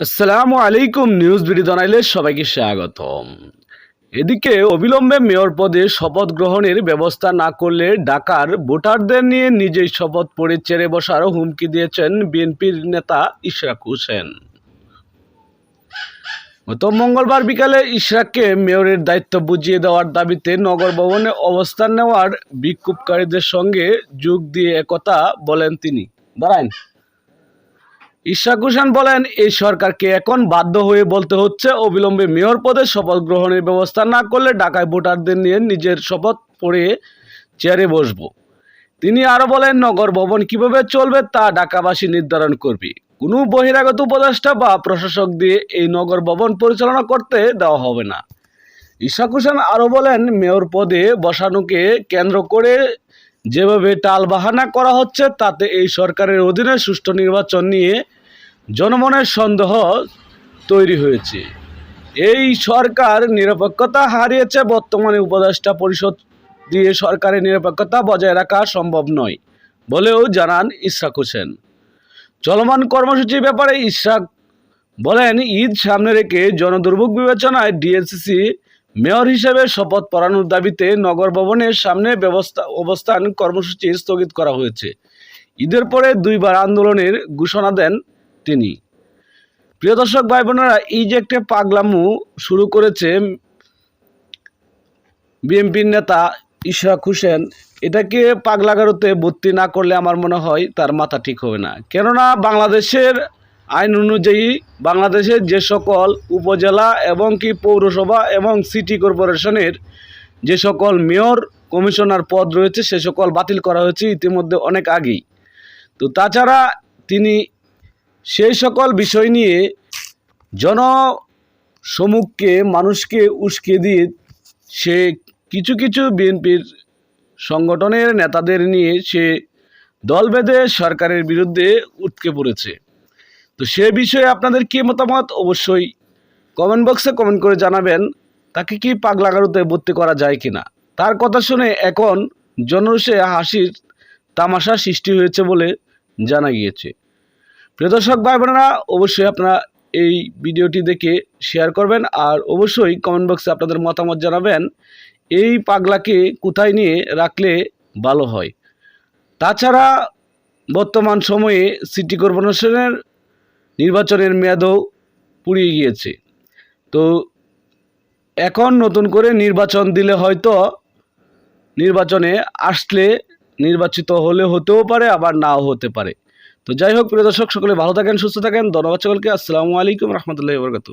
আসসালামু আলাইকুম news BD জানাইলে সবাইকে স্বাগতম। এদিকে অবিলম্বে মেয়র পদে শপথ গ্রহণের ব্যবস্থা না করলে ঢাকার ভোটারদের নিয়ে নিজেই শপথ পড়ে চেড়ে বসার হুমকি দিয়েছেন বিএনপির নেতা ইশরাক হোসেন। গত মঙ্গলবার বিকালে ইশরাককে মেয়রের দায়িত্ব বুঝিয়ে দেওয়ার দাবিতে নগর ভবনে অবস্থান নেওয়ার বিক্ষোভকারীদের সঙ্গে যোগ দিয়ে একথা বলেন তিনি। দাঁড়ান। ইশাক হোসেন বলেন, এই সরকারকে এখন বাধ্য হয়ে বলতে হচ্ছে, অবিলম্বে মেয়র পদে শপথ গ্রহণের ব্যবস্থা না করলে ঢাকায় ভোটারদের নিয়ে নিজের শপথ পড়ে চেয়ারে বসবো। তিনি আরও বলেন, নগর ভবন কীভাবে চলবে তা ঢাকাবাসী নির্ধারণ করবে। কোনো বহিরাগত উপদেষ্টা বা প্রশাসক দিয়ে এই নগর ভবন পরিচালনা করতে দেওয়া হবে না। ইশাক হোসেন আরও বলেন, মেয়র পদে বসানোকে কেন্দ্র করে যেভাবে টালবাহানা করা হচ্ছে, তাতে এই সরকারের অধীনে সুষ্ঠু নির্বাচন নিয়ে জনমনের সন্দেহ তৈরি হয়েছে। এই সরকার নিরপেক্ষতা হারিয়েছে, বর্তমানে উপদেষ্টা পরিষদ দিয়ে সরকারের নিরপেক্ষতা বজায় রাখা সম্ভব নয়, বলেও জানান ইশরাক হোসেন। চলমান কর্মসূচির ব্যাপারে ইশরাক বলেন, ঈদ সামনে রেখে জনদুর্ভোগ বিবেচনায় ডিএসসিসি মেয়র হিসেবে শপথ পড়ানোর দাবিতে নগর ভবনের সামনে ব্যবস্থা, অবস্থান কর্মসূচি স্থগিত করা হয়েছে। ঈদের পরে দুইবার আন্দোলনের ঘোষণা দেন তিনি। প্রিয় দর্শক ভাই বোনেরা এই যে একটা পাগলামু শুরু করেছে বিএনপির নেতা ইশরাক হোসেন, এটাকে পাগলাগারোতে ভর্তি না করলে আমার মনে হয় তার মাথা ঠিক হবে না। কেননা বাংলাদেশের আইন অনুযায়ী বাংলাদেশের যে সকল উপজেলা এবং কি পৌরসভা এবং সিটি কর্পোরেশনের যে সকল মেয়র, কমিশনার পদ রয়েছে, সে সকল বাতিল করা হয়েছে ইতিমধ্যে অনেক আগেই। তো তাছাড়া তিনি সেই সকল বিষয় নিয়ে জনসমুখকে, মানুষকে উস্কে দিয়ে সে কিছু কিছু বিএনপির সংগঠনের নেতাদের নিয়ে সে দল সরকারের বিরুদ্ধে উৎকে পড়েছে। তো সে বিষয়ে আপনাদের কী মতামত? অবশ্যই কমেন্ট বক্সে কমেন্ট করে জানাবেন, তাকে কি পাগলাগারুতে ভর্তি করা যায় কিনা। তার কথা শুনে এখন জনরসে হাসির তামাশা সৃষ্টি হয়েছে বলে জানা গিয়েছে। প্রিয় দর্শক ভাই বোনেরা অবশ্যই আপনারা এই ভিডিওটি দেখে শেয়ার করবেন আর অবশ্যই কমেন্ট বক্সে আপনাদের মতামত জানাবেন, এই পাগলাকে কোথায় নিয়ে রাখলে ভালো হয়। তাছাড়া বর্তমান সময়ে সিটি কর্পোরেশনের নির্বাচনের মেয়াদও পুড়িয়ে গিয়েছে। তো এখন নতুন করে নির্বাচন দিলে হয়তো নির্বাচনে আসলে নির্বাচিত হলে হতেও পারে, আবার নাও হতে পারে। তো যাই হোক, প্রিয় দর্শক, সকলে ভালো থাকেন, সুস্থ থাকেন। ধন্যবাদ সকলকে। আসসালামু আলাইকুম রহমতুল্লাহ বরকাতু